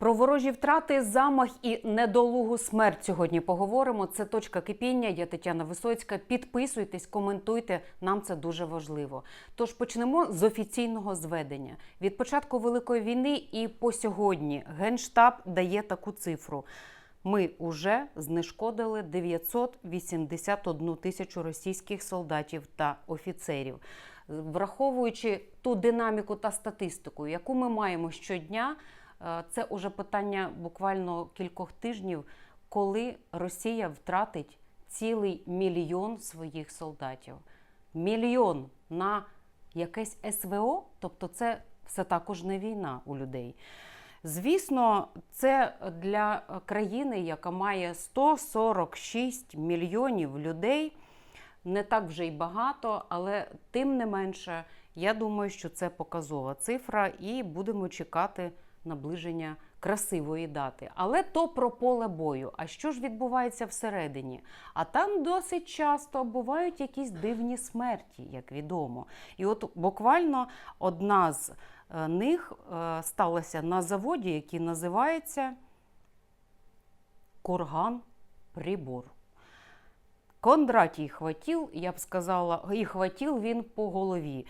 Про ворожі втрати, замах і недолугу смерть сьогодні поговоримо. Це точка кипіння. Я Тетяна Висоцька. Підписуйтесь, коментуйте. Нам це дуже важливо. Тож почнемо з офіційного зведення. Від початку великої війни і по сьогодні Генштаб дає таку цифру. Ми вже знешкодили 981 тисячу російських солдатів та офіцерів. Враховуючи ту динаміку та статистику, яку ми маємо щодня, це уже питання буквально кількох тижнів, коли Росія втратить цілий мільйон своїх солдатів. Мільйон на якесь СВО, тобто це все також не війна у людей. Звісно, це для країни, яка має 146 мільйонів людей, не так вже й багато, але тим не менше, я думаю, що це показова цифра, і будемо чекати наближення красивої дати. Але то про поле бою. А що ж відбувається всередині? А там досить часто бувають якісь дивні смерті, як відомо. І от буквально одна з е, них е, сталася на заводі, який називається Курган Прибор. Кондратій хватів, я б сказала, і хватів він по голові.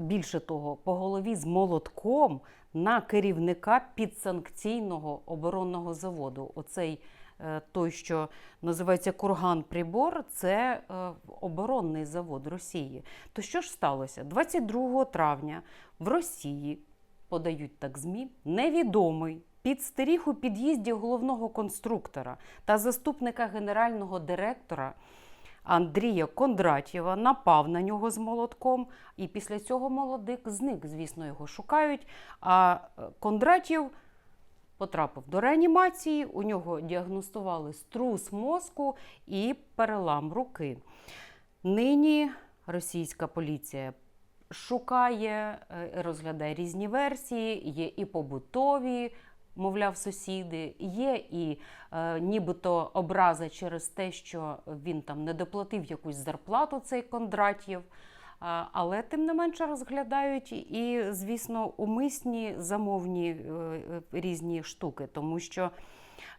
Більше того, по голові з молотком на керівника підсанкційного оборонного заводу. Оцей е, той, що називається Курган Прибор, це е, оборонний завод Росії. То що ж сталося? 22 травня в Росії подають так ЗМІ, невідомий підстеріг у під'їзді головного конструктора та заступника генерального директора Андрія Кондратєва, напав на нього з молотком, і після цього молодик зник. Звісно, його шукають. А е, Кондратєв потрапив до реанімації, у нього діагностували струс мозку і перелам руки. Нині російська поліція шукає, е, розглядає різні версії, є і побутові. Мовляв, сусіди, є і е, нібито образа через те, що він там не доплатив якусь зарплату цей Кондратєв. Але тим не менше розглядають і, звісно, умисні замовні е, е, різні штуки, тому що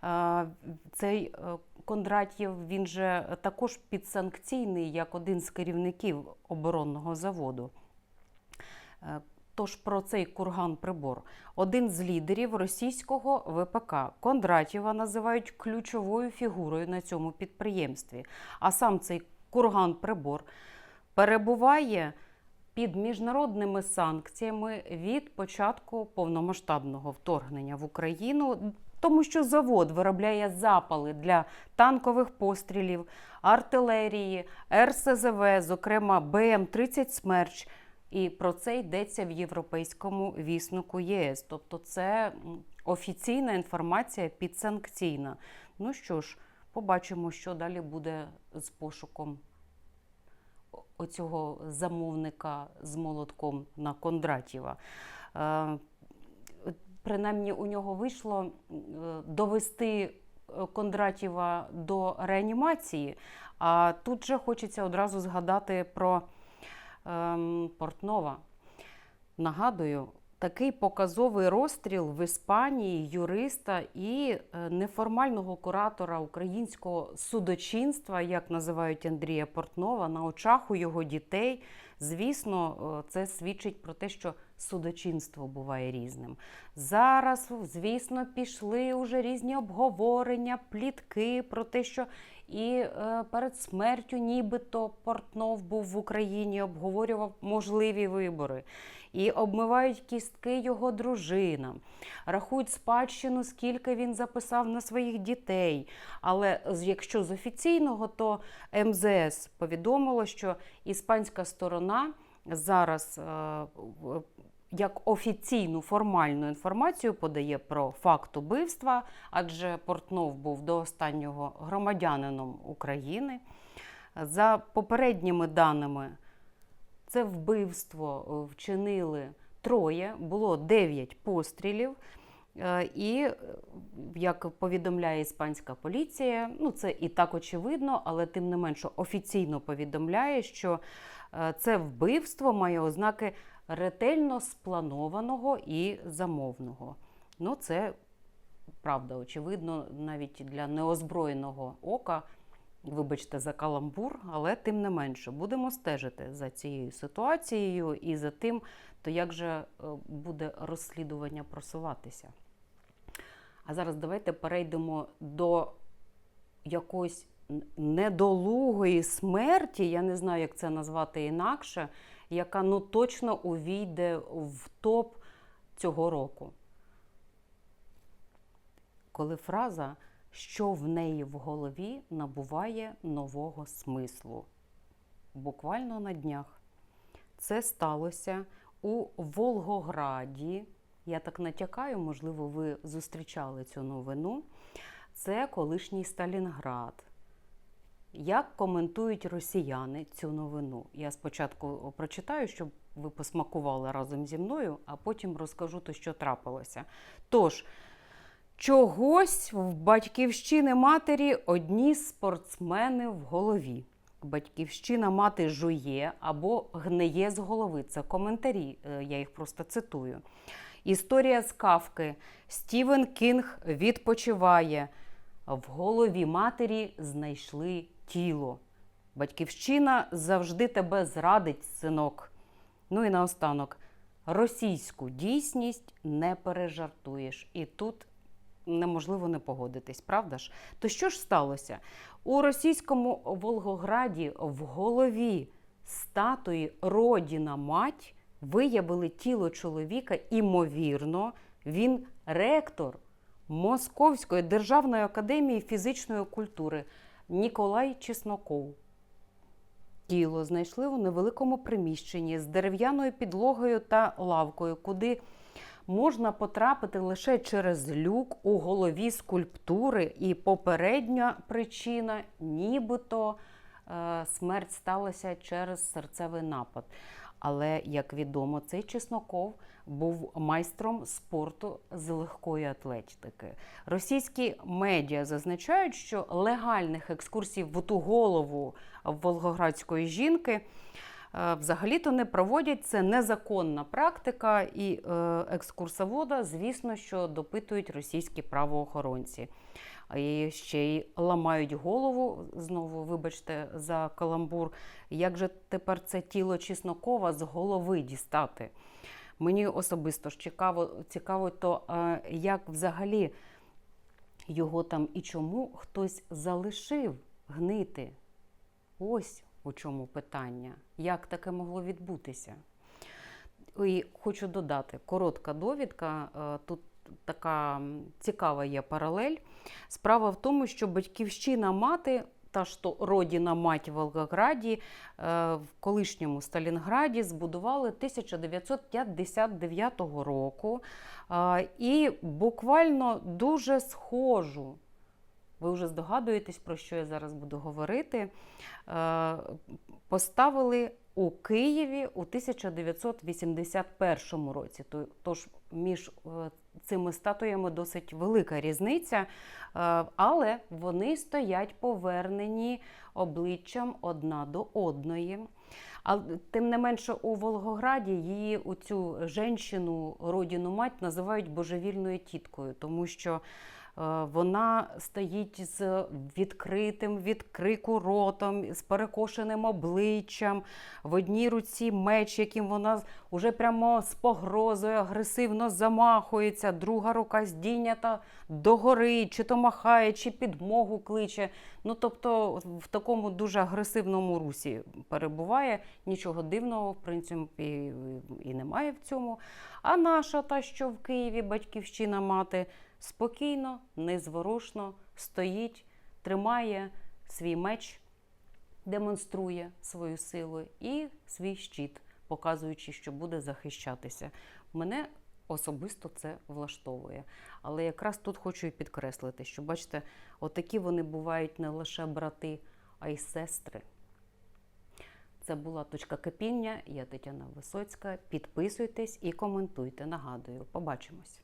е, цей е, Кондратєв він же також підсанкційний як один з керівників оборонного заводу. Тож про цей курган прибор. Один з лідерів російського ВПК Кондратєва називають ключовою фігурою на цьому підприємстві. А сам цей курган прибор перебуває під міжнародними санкціями від початку повномасштабного вторгнення в Україну. Тому що завод виробляє запали для танкових пострілів, артилерії, РСЗВ, зокрема БМ-30 Смерч. І про це йдеться в європейському віснику ЄС. Тобто, це офіційна інформація підсанкційна. Ну що ж, побачимо, що далі буде з пошуком оцього замовника з молотком на Кондратєва. Е, Принаймні, у нього вийшло е, довести е, Кондратєва до реанімації. А тут же хочеться одразу згадати про Портнова. Нагадую, такий показовий розстріл в Іспанії юриста і е, неформального куратора українського судочинства, як називають Андрія Портнова, на очах у його дітей. Звісно, е, це свідчить про те, що судочинство буває різним. Зараз, звісно, пішли уже різні обговорення, плітки про те, що і е, перед смертю нібито Портнов був в Україні, обговорював можливі вибори. І обмивають кістки його дружинам, рахують спадщину, скільки він записав на своїх дітей. Але якщо з офіційного, то МЗС повідомило, що іспанська сторона зараз е, як офіційну формальну інформацію подає про факт убивства, адже Портнов був до останнього громадянином України. За попередніми даними, це вбивство е, вчинили троє, було дев'ять пострілів. Е, І, е, як повідомляє іспанська поліція, ну це і так очевидно, але тим не менше офіційно повідомляє, що це вбивство має ознаки ретельно спланованого і замовного. Ну, це правда, очевидно, навіть для неозброєного ока. Вибачте за каламбур, але тим не менше будемо стежити за цією ситуацією і за тим, то як же е, буде розслідування просуватися. А зараз давайте перейдемо до якоїсь недолугої смерті, я не знаю, як це назвати інакше, яка ну точно увійде в топ цього року. Коли фраза, що в неї в голові набуває нового смислу. Буквально на днях. Це сталося у Волгограді. Я так натякаю, можливо, ви зустрічали цю новину. Це колишній Сталінград. Як коментують росіяни цю новину? Я спочатку прочитаю, щоб ви посмакували разом зі мною, а потім розкажу те, що трапилося. Тож, чогось в батьківщини матері одні спортсмени в голові. Батьківщина мати жує або гниє з голови. Це коментарі, е, я їх просто цитую. Історія з кавки. Стівен Кінг відпочиває. В голові матері знайшли тіло. Батьківщина завжди тебе зрадить, синок. Ну і наостанок. Російську дійсність не пережартуєш. І тут неможливо не погодитись, правда ж? То що ж сталося? У російському Волгограді в голові статуї Родіна мать виявили тіло чоловіка, імовірно, він ректор Московської державної академії фізичної культури Ніколай Чесноков. Тіло знайшли у невеликому приміщенні з дерев'яною підлогою та лавкою, куди можна потрапити лише через люк у голові скульптури. І попередня причина, нібито е, смерть сталася через серцевий напад. Але, як відомо, цей Чесноков був майстром спорту з легкої атлетики. Російські медіа зазначають, що легальних екскурсій в ту голову волгоградської жінки взагалі-то не проводять. Це незаконна практика, і е, екскурсовода, звісно, що допитують російські правоохоронці. І ще й ламають голову, знову, вибачте, за каламбур. Як же тепер це тіло Чеснокова з голови дістати? Мені особисто ж цікаво, цікаво то, е, як взагалі його там і чому хтось залишив гнити. Ось у чому питання. Як таке могло відбутися? І хочу додати коротка довідка. е, Тут така цікава є паралель. Справа в тому, що батьківщина мати, та то родіна мать в Волгограді, е, в колишньому Сталінграді збудували 1959 року. Е, І буквально дуже схожу. Ви вже здогадуєтесь, про що я зараз буду говорити. Е, Поставили у Києві у 1981 році. Тож між е, цими статуями досить велика різниця, е, але вони стоять повернені обличчям одна до одної. А тим не менше у Волгограді її у цю женщину, родину мать називають божевільною тіткою, тому що вона стоїть з відкритим від крику ротом, з перекошеним обличчям, в одній руці меч, яким вона уже прямо з погрозою агресивно замахується, друга рука здійнята догори, чи то махає, чи підмогу кличе. Ну тобто в такому дуже агресивному русі перебуває. Нічого дивного, в принципі, і немає в цьому. А наша, та, що в Києві батьківщина мати, спокійно, незворушно стоїть, тримає свій меч, демонструє свою силу і свій щит, показуючи, що буде захищатися. Мене особисто це влаштовує. Але якраз тут хочу і підкреслити, що бачите, отакі вони бувають не лише брати, а й сестри. Це була точка кипіння. Я Тетяна Висоцька. Підписуйтесь і коментуйте. Нагадую, побачимось.